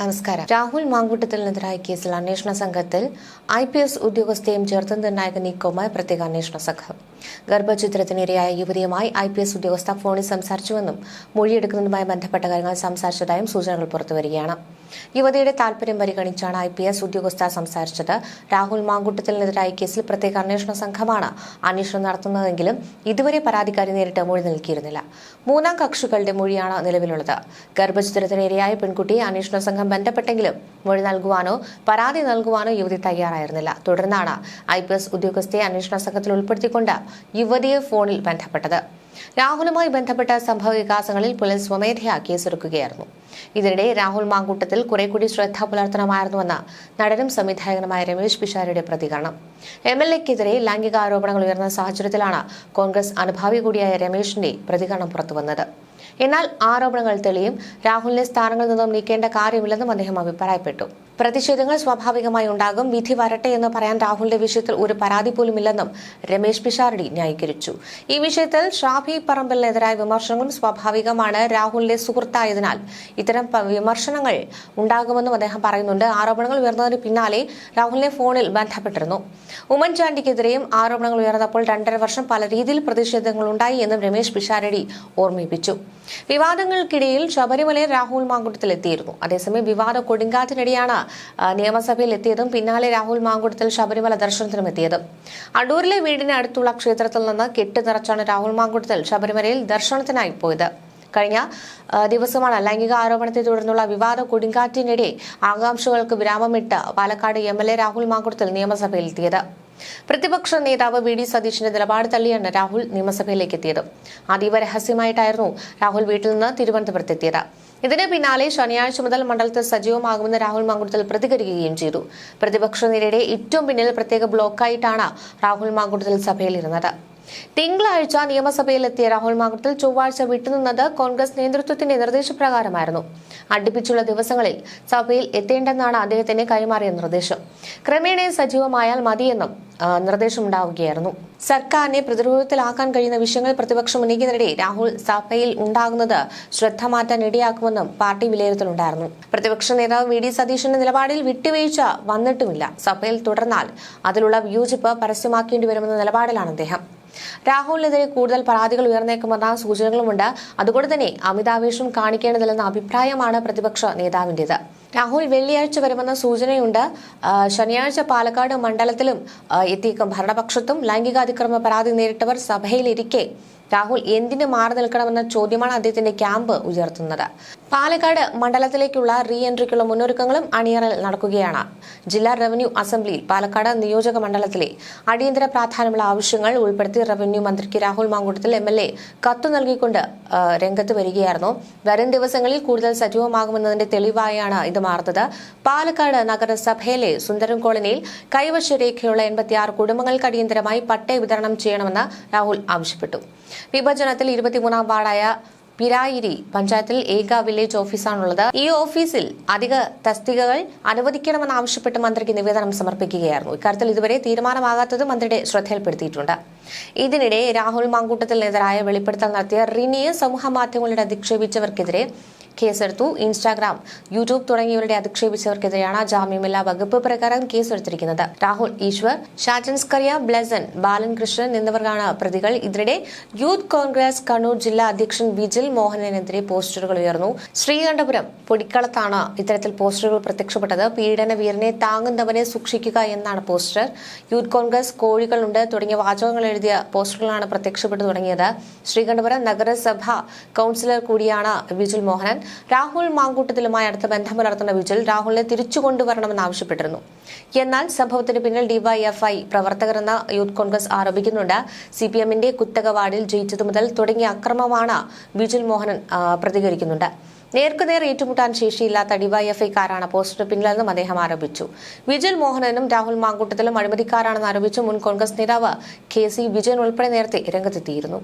നമസ്കാരം. രാഹുൽ മാങ്കൂട്ടത്തിനെതിരായ കേസിൽ അന്വേഷണ സംഘത്തിൽ ഐ പി എസ് ഉദ്യോഗസ്ഥയും ചേർത്ത് നിർണായക നീക്കവുമായി പ്രത്യേക അന്വേഷണ സംഘം. ഗർഭചിത്രത്തിനിരയായ യുവതിയുമായി ഐ പി എസ് ഉദ്യോഗസ്ഥ ഫോണിൽ സംസാരിച്ചുവെന്നും മൊഴിയെടുക്കുന്നതുമായി ബന്ധപ്പെട്ട കാര്യങ്ങൾ സംസാരിച്ചതായും സൂചനകൾ പുറത്തുവരികയാണ്. യുവതിയുടെ താൽപര്യം പരിഗണിച്ചാണ് ഐ പി എസ് ഉദ്യോഗസ്ഥ സംസാരിച്ചത്. രാഹുൽ മാങ്കൂട്ടത്തിനെതിരായ കേസിൽ പ്രത്യേക അന്വേഷണ സംഘമാണ് അന്വേഷണം നടത്തുന്നതെങ്കിലും ഇതുവരെ പരാതിക്കാരി നേരിട്ട് മൊഴി നൽകിയിരുന്നില്ല. മൂന്നാം കക്ഷികളുടെ മൊഴിയാണ് നിലവിലുള്ളത്. ഗർഭചിത്രത്തിനിരയായ പെൺകുട്ടിയെ അന്വേഷണ സംഘം ബന്ധപ്പെട്ടെങ്കിലും മൊഴി നൽകുവാനോ പരാതി നൽകുവാനോ യുവതി തയ്യാറായിരുന്നില്ല. തുടർന്നാണ് ഐ പി എസ് ഉദ്യോഗസ്ഥയെ അന്വേഷണ സംഘത്തിൽ ഉൾപ്പെടുത്തിക്കൊണ്ട് യുവതിയെ ഫോണിൽ ബന്ധപ്പെട്ടത്. രാഹുലുമായി ബന്ധപ്പെട്ട സംഭവ വികാസങ്ങളിൽ പോലീസ് സ്വമേധയാ കേസെടുക്കുകയായിരുന്നു ഇതിനിടെ രാഹുൽ മാങ്കൂട്ടത്തിൽ കുറെ കൂടി ശ്രദ്ധ പുലർത്തണമായിരുന്നുവെന്ന നടനും സംവിധായകനുമായ രമേശ് പിഷാരിയുടെ പ്രതികരണം. എം എൽ എക്കെതിരെ ലൈംഗിക ആരോപണങ്ങൾ ഉയർന്ന സാഹചര്യത്തിലാണ് കോൺഗ്രസ് അനുഭാവി കൂടിയായ രമേശിന്റെ പ്രതികരണം പുറത്തുവന്നത്. എന്നാൽ ആരോപണങ്ങൾ തെളിയും രാഹുലിനെ സ്ഥാനങ്ങളിൽ നിന്നും നീക്കേണ്ട കാര്യമില്ലെന്നും അദ്ദേഹം അഭിപ്രായപ്പെട്ടു. പ്രതിഷേധങ്ങൾ സ്വാഭാവികമായി ഉണ്ടാകും. വിധി വരട്ടെ എന്ന് പറയാൻ രാഹുലിന്റെ വിഷയത്തിൽ ഒരു പരാതി പോലും ഇല്ലെന്നും രമേശ് പിഷാരടി ന്യായീകരിച്ചു. ഈ വിഷയത്തിൽ ഷാഫി പറമ്പലിനെതിരായ വിമർശനങ്ങളും സ്വാഭാവികമാണ് രാഹുലിന്റെ സുഹൃത്തായതിനാൽ ഇത്തരം വിമർശനങ്ങൾ ഉണ്ടാകുമെന്നും അദ്ദേഹം പറയുന്നുണ്ട്. ആരോപണങ്ങൾ ഉയർന്നതിന് പിന്നാലെ രാഹുലിനെ ഫോണിൽ ബന്ധപ്പെട്ടിരുന്നു. ഉമ്മൻചാണ്ടിക്കെതിരെയും ആരോപണങ്ങൾ ഉയർന്നപ്പോൾ രണ്ടര വർഷം പല രീതിയിൽ പ്രതിഷേധങ്ങൾ ഉണ്ടായി എന്നും രമേശ് പിഷാരടി ഓർമ്മിപ്പിച്ചു. വിവാദങ്ങൾക്കിടയിൽ ശബരിമലയിൽ രാഹുൽ മാങ്കുട്ടത്തിൽ എത്തിയിരുന്നു അതേസമയം വിവാദ കൊടുങ്കാറ്റിനിടെയാണ് നിയമസഭയിൽ എത്തിയതും പിന്നാലെ രാഹുൽ മാങ്കുടത്തിൽ ശബരിമല ദർശനത്തിനും എത്തിയതും. അടൂരിലെ വീടിനടുത്തുള്ള ക്ഷേത്രത്തിൽ നിന്ന് കെട്ട് നിറച്ചാണ് രാഹുൽ മാങ്കുടത്തിൽ ശബരിമലയിൽ ദർശനത്തിനായി പോയത്. കഴിഞ്ഞ ദിവസമാണ് ലൈംഗിക ആരോപണത്തെ തുടർന്നുള്ള വിവാദ കൊടുങ്കാറ്റിനിടെ ആകാംക്ഷകൾക്ക് വിരാമമിട്ട് Palakkad M L A Rahul Mamkootathil നിയമസഭയിലെത്തിയത്. പ്രതിപക്ഷ നേതാവ് വി ഡി സതീഷിന്റെ നിലപാട് തള്ളിയാണ് രാഹുൽ നിയമസഭയിലേക്ക് എത്തിയത്. അതീവ രഹസ്യമായിട്ടായിരുന്നു രാഹുൽ വീട്ടിൽ നിന്ന് തിരുവനന്തപുരത്തെത്തിയത്. ഇതിന് പിന്നാലെ ശനിയാഴ്ച മുതൽ മണ്ഡലത്തിൽ സജീവമാകുമെന്ന് രാഹുൽ മാങ്കുടത്തിൽ പ്രതികരിക്കുകയും ചെയ്തു. പ്രതിപക്ഷ നിരയുടെ ഏറ്റവും പിന്നിൽ പ്രത്യേക ബ്ലോക്കായിട്ടാണ് രാഹുൽ മാങ്കുടത്തിൽ സഭയിലിരുന്നത്. തിങ്കളാഴ്ച നിയമസഭയിലെത്തിയ രാഹുൽ മാങ്കുട്ടത്തിൽ ചൊവ്വാഴ്ച വിട്ടുനിന്നത് കോൺഗ്രസ് നേതൃത്വത്തിന്റെ നിർദ്ദേശപ്രകാരമായിരുന്നു. അടുപ്പിച്ചുള്ള ദിവസങ്ങളിൽ സഭയിൽ എത്തേണ്ടെന്നാണ് അദ്ദേഹത്തിന് കൈമാറിയ നിർദ്ദേശം. ക്രമേണ സജീവമായാൽ മതിയെന്നും നിർദ്ദേശമുണ്ടാവുകയായിരുന്നു. സർക്കാരിനെ പ്രതിരോധത്തിലാക്കാൻ കഴിയുന്ന വിഷയങ്ങൾ പ്രതിപക്ഷം ഉന്നയിക്കുന്നതിനിടെ രാഹുൽ സഭയിൽ ഉണ്ടാകുന്നത് ശ്രദ്ധ മാറ്റാൻ ഇടയാക്കുമെന്നും പാർട്ടി വിലയിരുത്തലുണ്ടായിരുന്നു. പ്രതിപക്ഷ നേതാവ് വി. ഡി. സതീശന്റെ നിലപാടിൽ വിട്ടുവീഴ്ച വന്നിട്ടുമില്ല. സഭയിൽ തുടർന്നാൽ അതിലുള്ള വിയോജിപ്പ് പരസ്യമാക്കേണ്ടി വരുമെന്ന നിലപാടിലാണ് അദ്ദേഹം. രാഹുലിനെതിരെ കൂടുതൽ പരാതികൾ ഉയർന്നേക്കുമെന്ന സൂചനകളുമുണ്ട്. അതുകൊണ്ട് തന്നെ അമിതാവേശം കാണിക്കേണ്ടതില്ലെന്ന അഭിപ്രായമാണ് പ്രതിപക്ഷ നേതാവിന്റേത് രാഹുൽ വെള്ളിയാഴ്ച വരുമെന്ന സൂചനയുണ്ട്. ശനിയാഴ്ച പാലക്കാട് മണ്ഡലത്തിലും എത്തിയേക്കും. ഭരണപക്ഷത്തും ലൈംഗികാതിക്രമ പരാതി നേരിട്ടവർ സഭയിലിരിക്കെ. രാഹുൽ എന്തിന് മാറി നിൽക്കണമെന്ന ചോദ്യമാണ് അദ്ദേഹത്തിന്റെ ക്യാമ്പ് ഉയർത്തുന്നത്. പാലക്കാട് മണ്ഡലത്തിലേക്കുള്ള റീ എൻട്രിക്കുള്ള മുന്നൊരുക്കങ്ങളും അണിയറിൽ നടക്കുകയാണ്. ജില്ലാ റവന്യൂ അസംബ്ലിയിൽ പാലക്കാട് നിയോജക മണ്ഡലത്തിലെ അടിയന്തര പ്രാധാന്യമുള്ള ആവശ്യങ്ങൾ ഉൾപ്പെടുത്തി റവന്യൂ മന്ത്രിക്ക് Rahul Mamkootathil M L A കത്തു നൽകിക്കൊണ്ട് രംഗത്ത് വരികയായിരുന്നു. വരും ദിവസങ്ങളിൽ കൂടുതൽ സജീവമാകുമെന്നതിന്റെ തെളിവായാണ് ഇത് മാറുന്നത്. പാലക്കാട് നഗരസഭയിലെ സുന്ദരം കോളനിയിൽ കൈവശ രേഖയുള്ള എൺപത്തിയാറ് കുടുംബങ്ങൾക്ക് അടിയന്തരമായി പട്ടയ വിതരണം ചെയ്യണമെന്ന് രാഹുൽ ആവശ്യപ്പെട്ടു. വിഭജനത്തിൽ ഇരുപത്തിമൂന്നാം വാർഡായ പിരായിരി പഞ്ചായത്തിൽ ഏക വില്ലേജ് ഓഫീസാണുള്ളത്. ഈ ഓഫീസിൽ അധിക തസ്തികകൾ അനുവദിക്കണമെന്ന് ആവശ്യപ്പെട്ട് മന്ത്രിക്ക് നിവേദനം സമർപ്പിക്കുകയായിരുന്നു. ഇക്കാര്യത്തിൽ ഇതുവരെ തീരുമാനമാകാത്തത് മന്ത്രിയുടെ ശ്രദ്ധയിൽപ്പെടുത്തിയിട്ടുണ്ട്. ഇതിനിടെ രാഹുൽ മാങ്കൂട്ടത്തിനെതിരായ വെളിപ്പെടുത്തൽ നടത്തിയ റിനിയെ സമൂഹ മാധ്യമങ്ങളിൽ അധിക്ഷേപിച്ചവർക്കെതിരെ കേസെടുത്തു. ഇൻസ്റ്റാഗ്രാം യൂട്യൂബ് തുടങ്ങിയവരുടെ അധിക്ഷേപിച്ചവർക്കെതിരെയാണ് ജാമ്യമില്ലാ വകുപ്പ് പ്രകാരം കേസെടുത്തിരിക്കുന്നത്. രാഹുൽ ഈശ്വർ ഷാജൻസ്കറിയ ബ്ലസൻ ബാലൻ കൃഷ്ണൻ എന്നിവർക്കാണ് പ്രതികൾ. ഇതിനിടെ യൂത്ത് കോൺഗ്രസ് കണ്ണൂർ ജില്ലാ അധ്യക്ഷൻ വിജിൽ മോഹനനെതിരെ പോസ്റ്ററുകൾ ഉയർന്നു. ശ്രീകണ്ഠപുരം പൊടിക്കളത്താണ് ഇത്തരത്തിൽ പോസ്റ്ററുകൾ പ്രത്യക്ഷപ്പെട്ടത്. പീഡന വീരനെ താങ്ങുന്നവനെ സൂക്ഷിക്കുക എന്നാണ് പോസ്റ്റർ. യൂത്ത് കോൺഗ്രസ് കോഴികളുണ്ട് തുടങ്ങിയ വാചകങ്ങൾ എഴുതിയ പോസ്റ്ററുകളാണ് പ്രത്യക്ഷപ്പെട്ടു തുടങ്ങിയത്. ശ്രീകണ്ഠപുരം നഗരസഭ കൌൺസിലർ കൂടിയാണ് വിജിൽ മോഹനൻ. രാഹുൽ മാങ്കൂട്ടത്തിലുമായി അടുത്ത ബന്ധം പുലർത്തുന്ന വിജിൽ രാഹുലിനെ തിരിച്ചു കൊണ്ടുവരണമെന്ന് ആവശ്യപ്പെട്ടിരുന്നു. എന്നാൽ സംഭവത്തിന് പിന്നിൽ ഡിവൈഎഫ്ഐ പ്രവർത്തകരെന്ന് യൂത്ത് കോൺഗ്രസ് ആരോപിക്കുന്നുണ്ട്. സി പി എമ്മിന്റെ കുത്തക വാർഡിൽ ജയിച്ചതു മുതൽ തുടങ്ങിയ അക്രമമാണ് വിജിൽ മോഹനൻ പ്രതികരിക്കുന്നുണ്ട്. നേർക്കുനേർ ഏറ്റുമുട്ടാൻ ശേഷിയില്ലാത്ത ഡിവൈഎഫ്ഐക്കാരാണ് പോസ്റ്റർ പിന്നിലെന്നും അദ്ദേഹം ആരോപിച്ചു. വിജിൽ മോഹനനും രാഹുൽ മാങ്കൂട്ടത്തിലും അഴിമതിക്കാരാണെന്ന് ആരോപിച്ച് മുൻ കോൺഗ്രസ് നേതാവ് കെ സി വിജയൻ ഉൾപ്പെടെ നേരത്തെ രംഗത്തെത്തിയിരുന്നു.